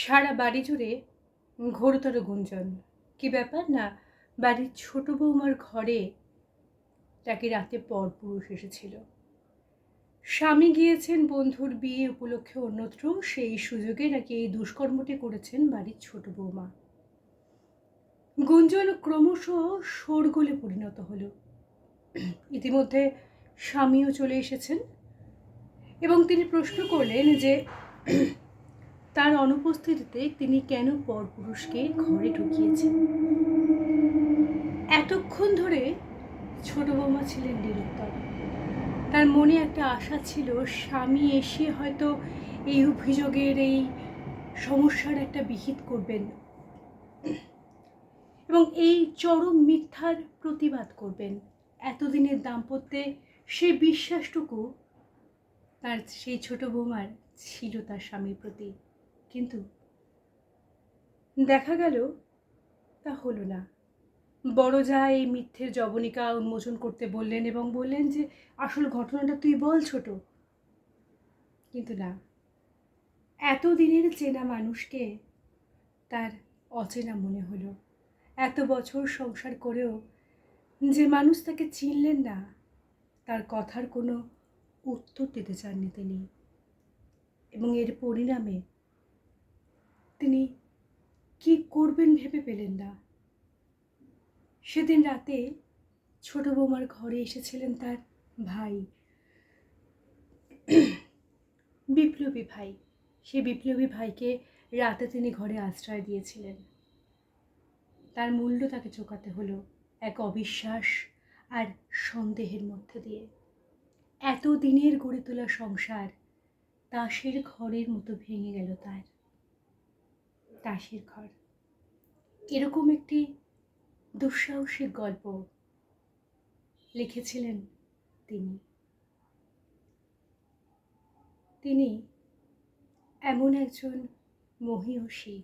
সারা বাড়ি জুড়ে ঘোরতর গুঞ্জন। কি ব্যাপার না, বাড়ির ছোট বৌমার ঘরে তাকে রাতে পরপুরুষ এসেছিল। স্বামী গিয়েছেন বন্ধুর বিয়ে উপলক্ষে অন্যত্র, সেই সুযোগে নাকি এই দুষ্কর্মটি করেছেন বাড়ির ছোট বৌমা। গুঞ্জন ক্রমশ শোরগোলে পরিণত হলো। ইতিমধ্যে স্বামীও চলে এসেছেন এবং তিনি প্রশ্ন করলেন যে তার অনুপস্থিতিতে তিনি কেন পরপুরুষকে ঘরে ঢুকিয়েছেন? এতক্ষণ ধরে ছোট বৌমা ছিলেন নিরুত্তর। তার মনে একটা আশা ছিল, স্বামী এসে হয়তো এই অভিযোগের, এই সমস্যার একটা বিহিত করবেন। এবং এই চরম মিথ্যার প্রতিবাদ করবেন। এতদিনের দাম্পত্যে সে বিশ্বাসটুকু তার, সেই ছোট বৌমার ছিল তার স্বামীর প্রতি। কিন্তু দেখা গেল তা হলো না। বড় যা এই মিথ্যের জবনিকা উন্মোচন করতে বললেন এবং বললেন যে, আসল ঘটনাটা তুই বল ছোট। কিন্তু না, এতদিনের চেনা মানুষকে তার অচেনা মনে হলো। এত বছর সংসার করেও যে মানুষ তাকে চিনলেন না, তার কথার কোনো উত্তর দিতে চাননি তিনি। এবং এর পরিণামে তিনি কি করবেন ভেবে পেলেন না। সেদিন রাতে ছোট বৌমার ঘরে এসেছিলেন তার ভাই। বিপ্লবী ভাই। সেই বিপ্লবী ভাইকে রাতে তিনি ঘরে আশ্রয় দিয়েছিলেন। তার মূল্য তাকে চোকাতে হলো এক অবিশ্বাস আর সন্দেহের মধ্যে দিয়ে। এত দিনের গড়ে তোলা সংসার তাসের ঘরের মতো ভেঙে গেল তার। তাসের ঘর। এরকম একটি দুঃসাহসিক গল্প লিখেছিলেন তিনি। তিনি এমন একজন মহিষী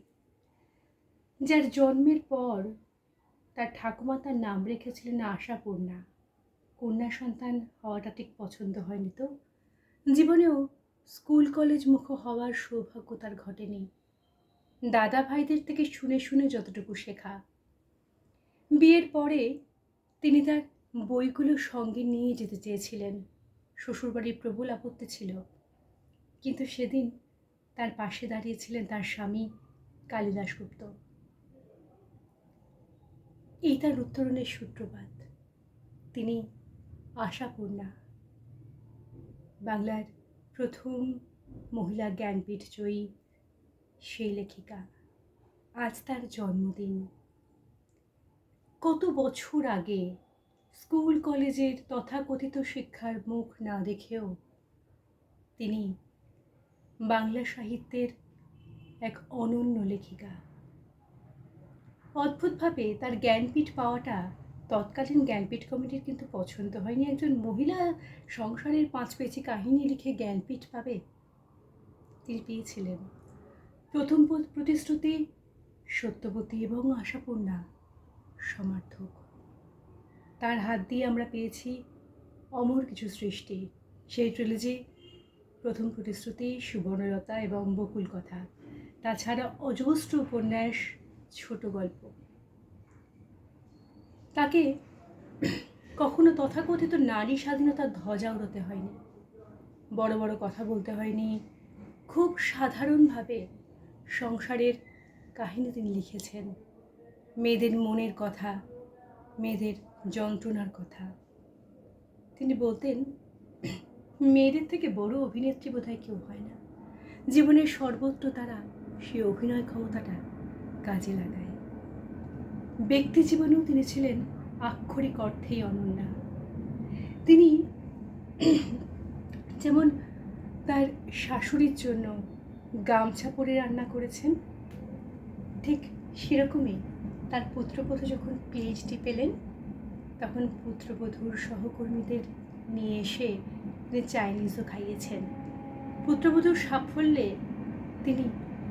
যার জন্মের পর তার ঠাকুমা তার নাম রেখেছিলেন আশাপূর্ণা। কন্যা সন্তান হওয়াটা ঠিক পছন্দ হয়নি তো। জীবনেও স্কুল কলেজ মুখ হওয়ার সৌভাগ্য তার ঘটেনি। দাদা ভাইদের থেকে শুনে শুনে যতটুকু শেখা। বিয়ের পরে তিনি তার বইগুলো সঙ্গে নিয়ে যেতে চেয়েছিলেন। শ্বশুরবাড়ির প্রবল আপত্তি ছিল। কিন্তু সেদিন তার পাশে দাঁড়িয়েছিলেন তার স্বামী কালিদাস গুপ্ত। এই তার উত্তরণের সূত্রপাত। তিনি আশাপূর্ণা। বাংলার প্রথম মহিলা জ্ঞানপীঠ জয়ী। সেই লেখিকা। আজ তার জন্মদিন। কত বছর আগে স্কুল, কলেজের তথাকথিত শিক্ষার মুখ না দেখেও তিনি বাংলা সাহিত্যের এক অনন্য লেখিকা। অদ্ভুতভাবে তার জ্ঞানপীঠ পাওয়াটা তৎকালীন জ্ঞানপীঠ কমিটির কিন্তু পছন্দ হয়নি। একজন মহিলা সংসারের পাঁচ পেঁচি কাহিনী লিখে জ্ঞানপীঠ পাবে, তিনি পেয়েছিলেন। প্রথম প্রতিশ্রুতি সত্যবতী এবং আশাপূর্ণা, সমার্থক। তার হাত দিয়ে আমরা পেয়েছি অমর কিছু সৃষ্টি। সেই ট্রিলজি প্রথম প্রতিশ্রুতি, সুবর্ণলতা এবং বকুল কথা। তাছাড়া অজস্র উপন্যাস, ছোট গল্প। তাকে কখনো তথাকথিত নারী স্বাধীনতার ধ্বজা উড়োতে হয়নি। বড় বড় কথা বলতে হয়নি। খুব সাধারণভাবে সংসারের কাহিনী তিনি লিখেছেন। মেয়েদের মনের কথা, মেয়েদের যন্ত্রণার কথা। তিনি বলতেন, মেয়েদের থেকে বড় অভিনেত্রী বোধহয় কেউ হয় না। জীবনের সর্বত্র তারা সেই অভিনয় ক্ষমতাটা কাজে লাগায়। ব্যক্তি জীবনেও তিনি ছিলেন আক্ষরিক অর্থেই অনন্যা। তিনি যেমন তার শাশুড়ির জন্য গামছা পরে রান্না করেছেন। ঠিক সেরকমই তার পুত্রবধূ যখন পিএইচডি পেলেন, তখন পুত্রবধূর সহকর্মীদের নিয়ে এসে তিনি চাইনিজও খাইয়েছেন। পুত্রবধূর সাফল্যে তিনি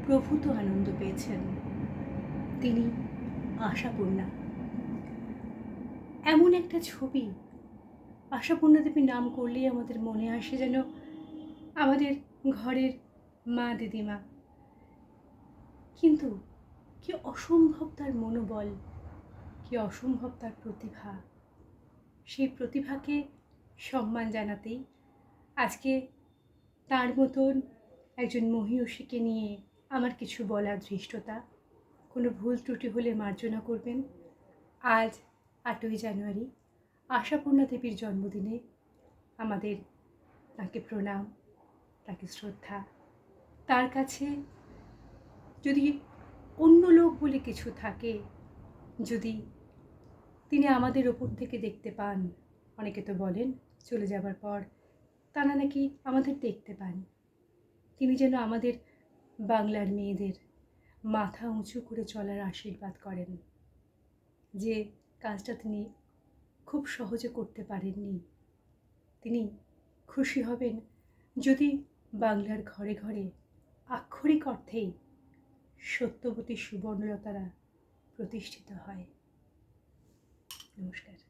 প্রভূত আনন্দ পেয়েছেন। তিনি আশাপূর্ণা। এমন একটা ছবি আশাপূর্ণা দেবী নাম করলেই আমাদের মনে আসে যেন আমাদের ঘরের মা দিদিমা। কিন্তু কি অসম্ভব তার মনোবল, কি অসম্ভব তার প্রতিভা। সেই প্রতিভাকে সম্মান জানাতেই আজকে তার মতন একজন মহিষীকে নিয়ে আমার কিছু বলার ধৃষ্টতা, কোনো ভুল ত্রুটি হলে মার্জনা করবেন। আজ আটই জানুয়ারি, আশাপূর্ণা দেবীর জন্মদিনে আমাদের তাকে প্রণাম, তাকে শ্রদ্ধা তার কাছে যদি অন্য লোক বলে কিছু থাকে, যদি তিনি আমাদের ওপর থেকে দেখতে পান, অনেকে তো বলেন চলে যাবার পর, তারা নাকি আমাদের দেখতে পান। তিনি যেন আমাদের বাংলার মেয়েদের মাথা উঁচু করে চলার আশীর্বাদ করেন, যে কাজটা তিনি খুব সহজে করতে পারেননি। তিনি খুশি হবেন যদি বাংলার ঘরে ঘরে আক্ষরিক অর্থেই সত্যবতী সুবর্ণলতারা প্রতিষ্ঠিত হয়। নমস্কার।